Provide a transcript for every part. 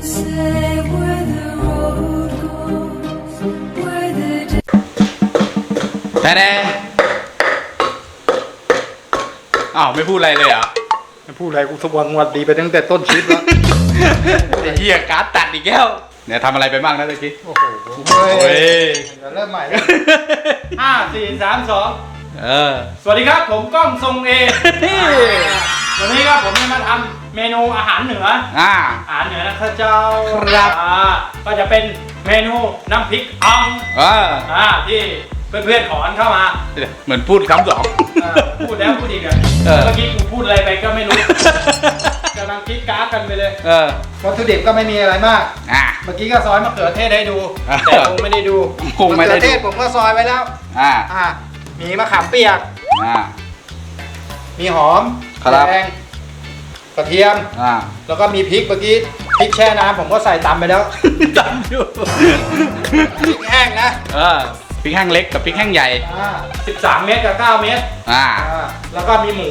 แต่แน่อ้าวไม่พูดอะไรเลยเหรอะพูดอะไรกูสวังหวัดดีไปตั้งแต่ต้นชิปแล้ว ไอ้เหี้ยการ์ดตัดอีกแล้วเนี่ยทำอะไรไปบ้างนะตะกี้โอ้โหเฮ้ยเเริ่มใหม่ห้าสี่สามสองเออ สวัสดีครับ ผมกล้องทรงเอ วันนี้ครับผมจะมาทำ เมนูอาหารเหนือ อ่า อาหารเหนือนะข้าเจ้าครับ อ่าก็จะเป็นเมนูน้ำพริกอ่องเอออ่าที่เพื่อนๆขอกันเข้ามาเหมือนพูดคำสอง อ่าพูดแล้วพูดอีกอะเออ เมื่อกี้กูพูดอะไรไปก็ไม่รู้กำลังคิดการ์ดกันไปเลยเออ วัตถุดิบก็ไม่มีอะไรมาก อ่าเมื่อกี้ก็ซอยมะเขือเทศให้ดู อ่าแต่คงไม่ได้ดูคงไม่ได้ดูะเขือเทศผมก็ซอยไว้แล้ว อ่า อ่ามีมะขามเปียก อ่า มีหอมครับ แดง กระเทียม อ่าแล้วก็มีพริกเมื่อกี้พริกแช่น้ำผมก็ใส่ตำไปแล้วจำอยู่พริกแห้งนะเออพริกแห้งเล็กกับพริกแห้งใหญ่ อ่า13 เม็ดกับ 9 เม็ดอ่า อ่าแล้วก็มีหมู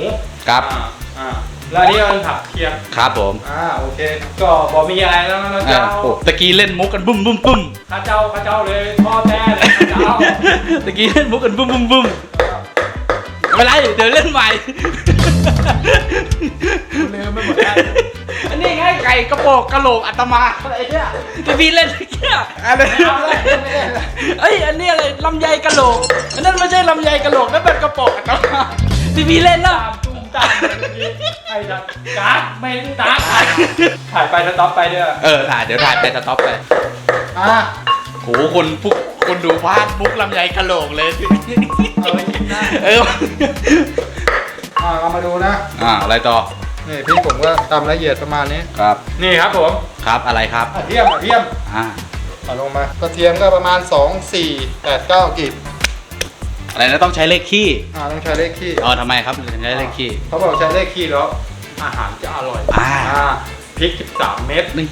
ครับ อ่าอ่าแล้วอันนี้เป็นผักเคียงครับผมอ่าโอเค ก็บอกมีอะไรแล้วนะเอเจ้าอโอ้ตะกี้เล่นมุกกันบุ้มบุ้มบุ้มข้าเจ้าข้าเจ้าเลยพ่อแท้เลยข้าเจ้าตะกี้เล่นมุกกันบุ้มบุ้มบุ้มไม่เป็นไรเดี๋ยวเล่นใหม่ ไก่กระโปรงกระโหลกอัตมาอะไรเนี่ยที่พี่เล่นเมื่อกี้อะไรไม่เอาเลยไม่เล่นเลยเอ้ยอันนี้อะไรลำไยกระโหลกอันนั้นไม่ใช่ลำไยกระโหลกนั่นเป็นกระโปรงอัตมาที่พี่เล่นนะตามตุ้มตามเลยเมื่อกี้ไอ้ดัดการ์ดไม่ตามถ่ายถ่ายไปแล้วต็อปไปเด้อเออถ่ายเดี๋ยวถ่ายไปสต็อปไปอ่าโหคนพุกคนดูพลาดมุกลำไยกระโหลกเลยเอาไปกินนะเอออ่าเรามาดูนะอ่าอะไรต่อ นี่พี่ผมก็ตำละเอียดประมาณนี้ ครับ นี่ครับผมครับอะไรครับ กระเทียมกระเทียมอ่า เอาลงมากระเทียมก็ประมาณ 2 4 8 9กีบอะไรนะต้องใช้เลขขี้อ่าต้องใช้เลขขี้อ๋อทำไมครับถึงใช้เลขขี้เขาบอกใช้เลขขี้แล้ว อาหารจะอร่อยอ่าพริก 13 เม็ด นี่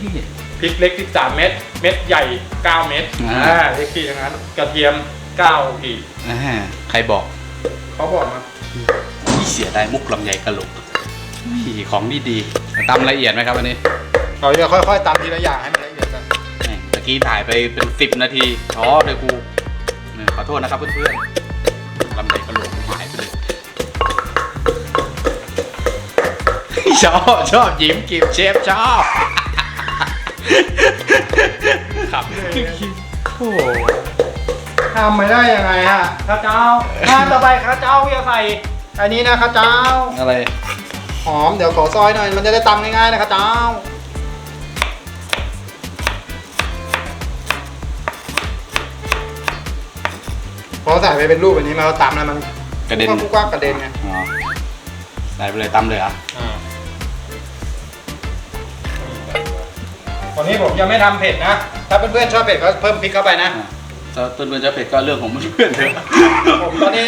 พริกเล็ก 13 เม็ด เม็ดใหญ่ 9 เม็ดอ่า อ่าเลขขี้ทั้งนั้น กระเทียม9กีบอ่าใครบอกเขาบอกมา เสียดายมุกลำไยกระโหลกนี่ ของดีดีๆตำละเอียดไหมครับอันนี้เราจะค่อยๆตำทีละอย่างให้มันละเอียดกันแหม่ตะกี้ถ่ายไปเป็นสิบนาทีอ๋อเดี๋ยวกูเนี่ยขอโทษนะครับเพื่อนๆลำไยกระโหลกหายไปเลยชอบชอบยิ้มกิบเชฟชอบครับโอ้โหทำไม่ได้ยังไงฮะข้าเจ้าอ่าต่อไปข้าเจ้าจะใส่อันนี้นะข้าเจ้าอะไร หอมเดี๋ยวขอซอยหน่อยมันจะได้ตำง่ายๆนะข้าเจ้าพอใส่ไปเป็นรูปแบบนี้มาเราตำแล้วมันกระเด็นกว้างๆกระเด็นไงอ๋อใส่ไปเลยตำเลยเหรอะวันนี้ผมยังไม่ทำเผ็ดนะ ถ้าเพื่อนๆชอบเผ็ดก็เพิ่มพริกเข้าไปนะ ถ้าต้นเพื่อนจะเผ็ดก็เรื่องของเพื่อนๆเถอะผมตอนนี้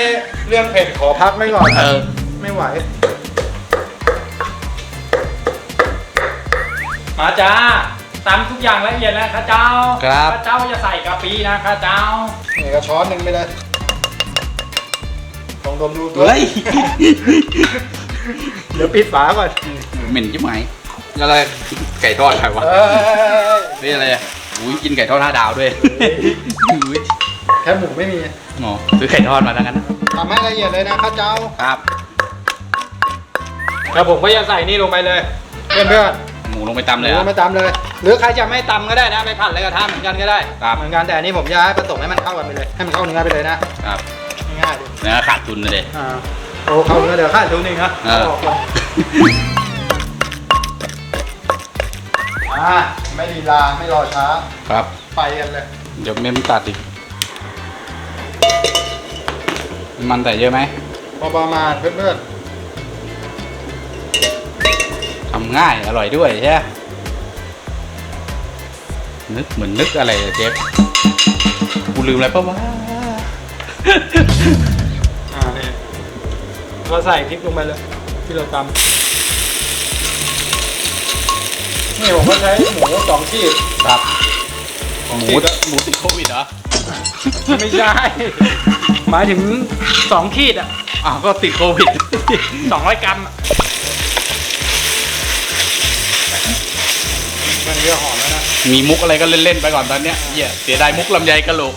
เรื่องเผ็ดขอพักไม่ก่อนเออ ไม่ไหว มาจ้าตำทุกอย่างละเอียดนะข้าเจ้าครับ ข้าเจ้าจะใส่กะปินะข้าเจ้า นี่ก็ช้อนหนึ่งไปเลยลองดมดูตัวเฮ้ยเดี๋ยวปิดฝาก่อนเหม็นจิ้มไหมอะไรไก่ทอดใครวะเออนี่อะไรอะอุ้ยกินไก่ทอดห้าดาวด้วยอุ้ยแค่หมูไม่มีหมอซื้อไก่ทอดมาทั้งนั้นนะทำให้ละเอียดเลยนะข้าเจ้า ครับแล้วผมก็จะใส่นี่ลงไปเลย เพื่อนเพื่อน หมูลงไปตำๆหเลยมูอะไม่ตำเลย หรือใครจะไม่ตำก็ได้นะไปผัดเลยกระทะเหมือนกันก็ได้ ครับ เหมือนกันแต่อันนี้ผมจะให้ผสมให้มันเข้ากันไปเลย ให้มันเข้าเนื้อไปเลยนะครับง่ายๆดิเนื้อขาดทุนเลย อ่าโอ้เข้าเนื้อเดี๋ยวข้าดูนึงนะเออาออกก่อนอ่าไม่ลีลาไม่รอช้าครับ ไปกันเลยเดี๋ยวเมมตัดอีกมันแต่เยอะไหมพอประมาณเพื่อนท ง่ายอร่อยด้วยใช่ไหมนึกเหมือนนึกอะไรอะเจฟกูลืมอะไรปะวะๆอ่านี่เราใส่พริกลงไปเลยที่เราตำนี่ผมก็ใช้หมูสองขีดครับหมูขีดละหมูติดโควิดเหรอไม่ใช่หมายถึงสองขีดอะอ้าวก็ติดโควิดสองร้อยกรัมอะ เยอะหอมแล้วนะมีมุกอะไรก็เล่นๆไปก่อนตอนเนี้ยเหี้ยเสียดายมุกลำไยกะโหลก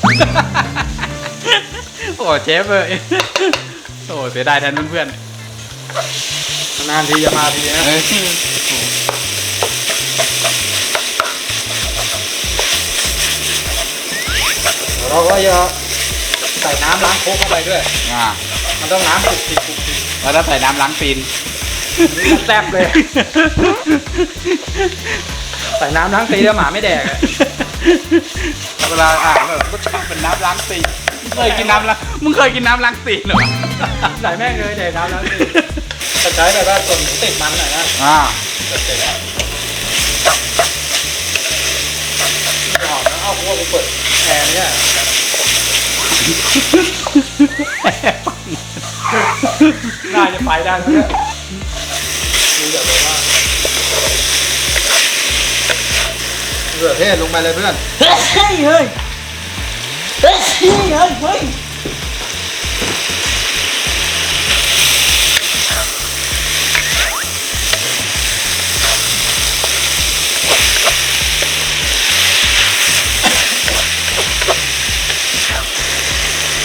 อ้เชฟเลยโอ้เสียดายแทนเพื่อนนานทีจะมาทีๆนะเอ้ยเราก็จะใส่น้ำล้างโคกเข้าไปด้วย อ่ามันต้องน้ำปุกปิกปุกปิกแล้วถ้าใส่น้ำล้างตีนนี่แซ่บเลย ใส่น้ำล้างตีแล้วหมาไม่แดกอะเวลาอ่านแบบรสชาติเป็นน้ำล้างตีนมึงเคยกินน้ำล้างมึงเคยกินน้ำล้างตีนเหรอใส่แม่งเลยแดกน้ำล้างตีจะใช้แบบว่าส่วนหมูติดมันหน่อยนะอ่าเสร็จแล้วหอมนะเอาพวกกูเปิดแอร์เนี่ยน่าจะไปได้แล้วเนี่ย เลือดเทศลงไปเลยเพื่อนเฮ้ยเฮ้ยเฮ้ยเฮ้ยเฮ้ยเฮ้ย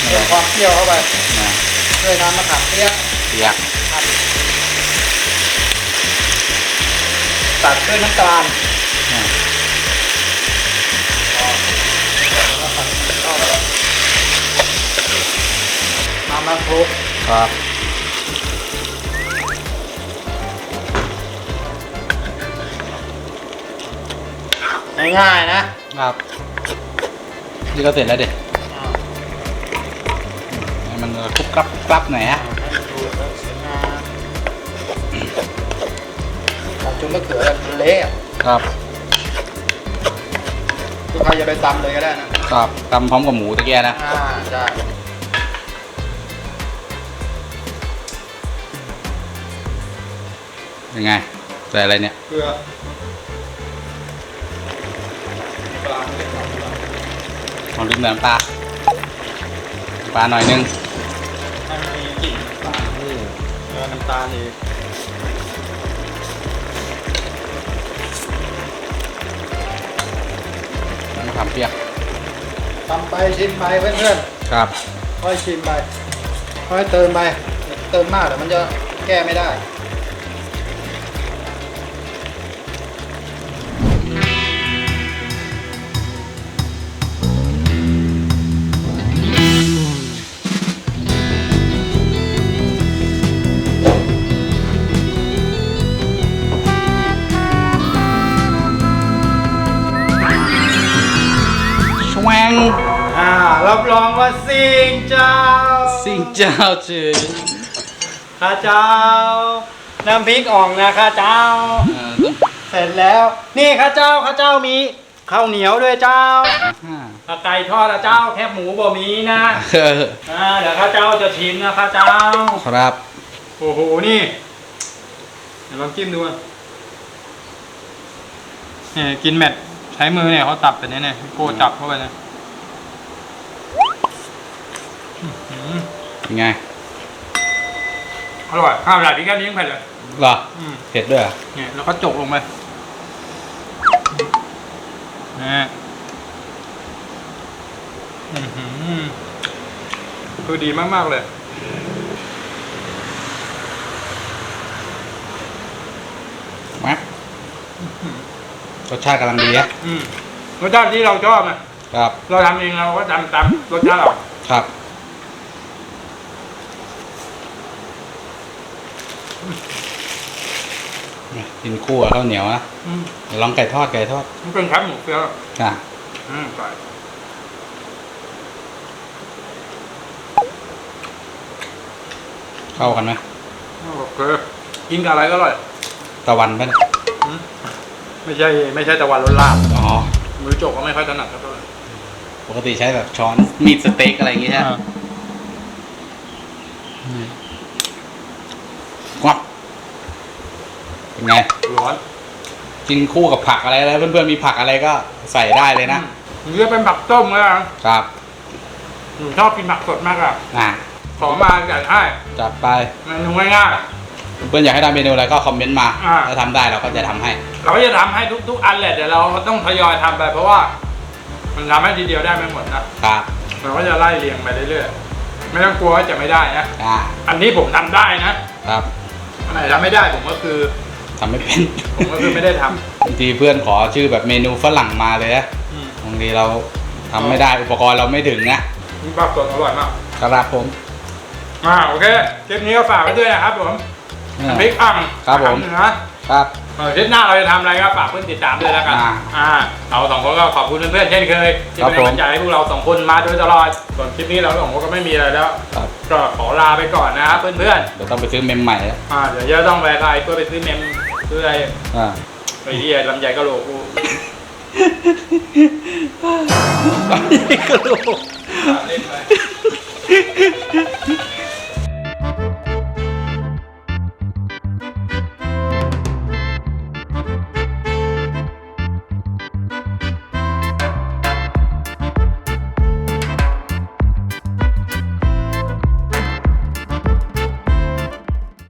เพิ่มความเปรี้ยวเข้าไปอ่าด้วยน้ำมะขามเปี๊ยกเปียกตัดด้วยน้ำตาลอ่า มามาคลุกครับ ง่ายๆนะครับ นี่ก็เสร็จแล้วเด็ให้มันคลุกกรับคลุกกรับหน่อยฮะดูแล้วสวยงามของจุ่มมะเขือมันเละอะครับคือใครจะไปตำเลยก็ได้นะครับตำพร้อมกับหมูตะเกียนะ อ่าได้ ยังไง ใส่อะไรเนี่ย เกลือปลาไม่ได้ปลาลองดื่มน้ำปลาน้ำปลาหน่อยนึงให้มันมีกลิ่นน้ำตาลเออน้ำตาลอีกน้ำมะขามเปียกตำไปชิมไปเพื่อนครับ ๆค่อยชิมไป ค่อยเติมไป เติมมากเดี๋ยวมันจะแก้ไม่ได้ รับรองว่าสิงเจ้า สิงเจ้าจือข้าเจ้า น้ำพริกอ่องนะข้าเจ้าเอ่อเสร็จแล้ว นี่ข้าเจ้าข้าเจ้ามีข้าวเหนียวด้วยเจ้าอ่าอะไก่ทอดนะเจ้า แคบหมูบ่มีนะเอออ่าเดี๋ยวข้าเจ้าจะชิมนะข้าเจ้า ครับโอ้โห นี่เดี๋ยวลองจิ้มดูอะนี่กินแมทใช้มือเนี่ยเขาตับไปเนี่ยเนี่ยโกจับเข้าไปนะอื้อหือ ยังไง อร่อย ข้าวแบบนี้แค่นี้ยังเผ็ดเลย เหรออืม เผ็ดด้วยเหรอเนี่ยแล้วก็จกลงไปนะอื้อหือคือดีมาก ๆ เลยแม็กรสชาติกำลังดีอะอืมรสชาติที่เราชอบนะครับ เราทำเองเราก็ทำตามรสชาติเรา ครับ กินคู่กับข้าวเหนียวนะอืมเดี๋ยวลองไก่ทอดไก่ทอดมันเป็นแคบหมูเปรี้ยวอะอืมใส่เข้ากันไหมโอเคกินกับอะไรก็อร่อยตะวันปะเนี่ยอืมไม่ใช่ ไม่ใช่ตะวันรสลาบอ๋อ มือจกก็ไม่ค่อยถนัดเท่าไหร่ปกติใช้แบบช้อนมีดสเต็กอะไรอย่างงี้ใช่ไหมงับเป็นไง ร้อนกินคู่กับผักอะไรแล้วเพื่อนๆมีผักอะไรก็ใส่ได้เลยนะอืมนี่เป็นผักต้มเลยนะครับหนูชอบกินผักสดมากอะอะขอมาจัดให้จัดไปเมนูง่ายเพื่อนๆอยากให้ทำเมนูอะไรก็คอมเมนต์มาอ่าถ้าทำได้เราก็จะทำให้ๆเราก็จะทำให้ทุก ๆ อันแหละเดี๋ยวเราต้องทยอยทำไปเพราะว่า มันทำให้ทีเดียวได้ไม่หมดนะครับเราก็จะไล่เรียงไปเรื่อยไม่ต้องกลัวว่าจะไม่ได้นะอ่าอันนี้ผมทำได้นะครับอันไหนทำไม่ได้ผมก็คือ ทำไม่เป็น ผมก็คือไม่ได้ทบางทีเพื่อนขอชื่อแบบเมนูฝรั่งมาเลยนะำอืมบางทีเราทำไม่ได้อุปกรณ์เราไม่ถึงนะนี่ปลาสดอร่อยมาก ครับผมอ่าโอเคคลิปนี้ก็ฝากไว้ด้วยนะครับผมอ่า พริกอ่องครับผมทำเหนือครับ เออคลิปหน้าเราจะทำอะไรก็ฝากเพื่อนติดตามด้วยแล้วกันอ่าอ่าเราสองคนก็ขอบคุณเพื่อนๆเช่นเคยที่ครับเป็นผมกำลังใจให้พวกเราสองคนมาโดยตลอดส่วนคลิปนี้เราสองคนก็ไม่มีอะไรแล้ว ครับ ก็ขอลาไปก่อนนะครับเพื่อนเดี๋ยวต้องไปซื้อเมมใหม่แล้วๆอ่าเดี๋ยวจะต้องไปใครก็ไปซื้อเมม ซื้ออะไรอ่าไอ้ที่ลำไยกะโหลกกูกระโดดเล่นไป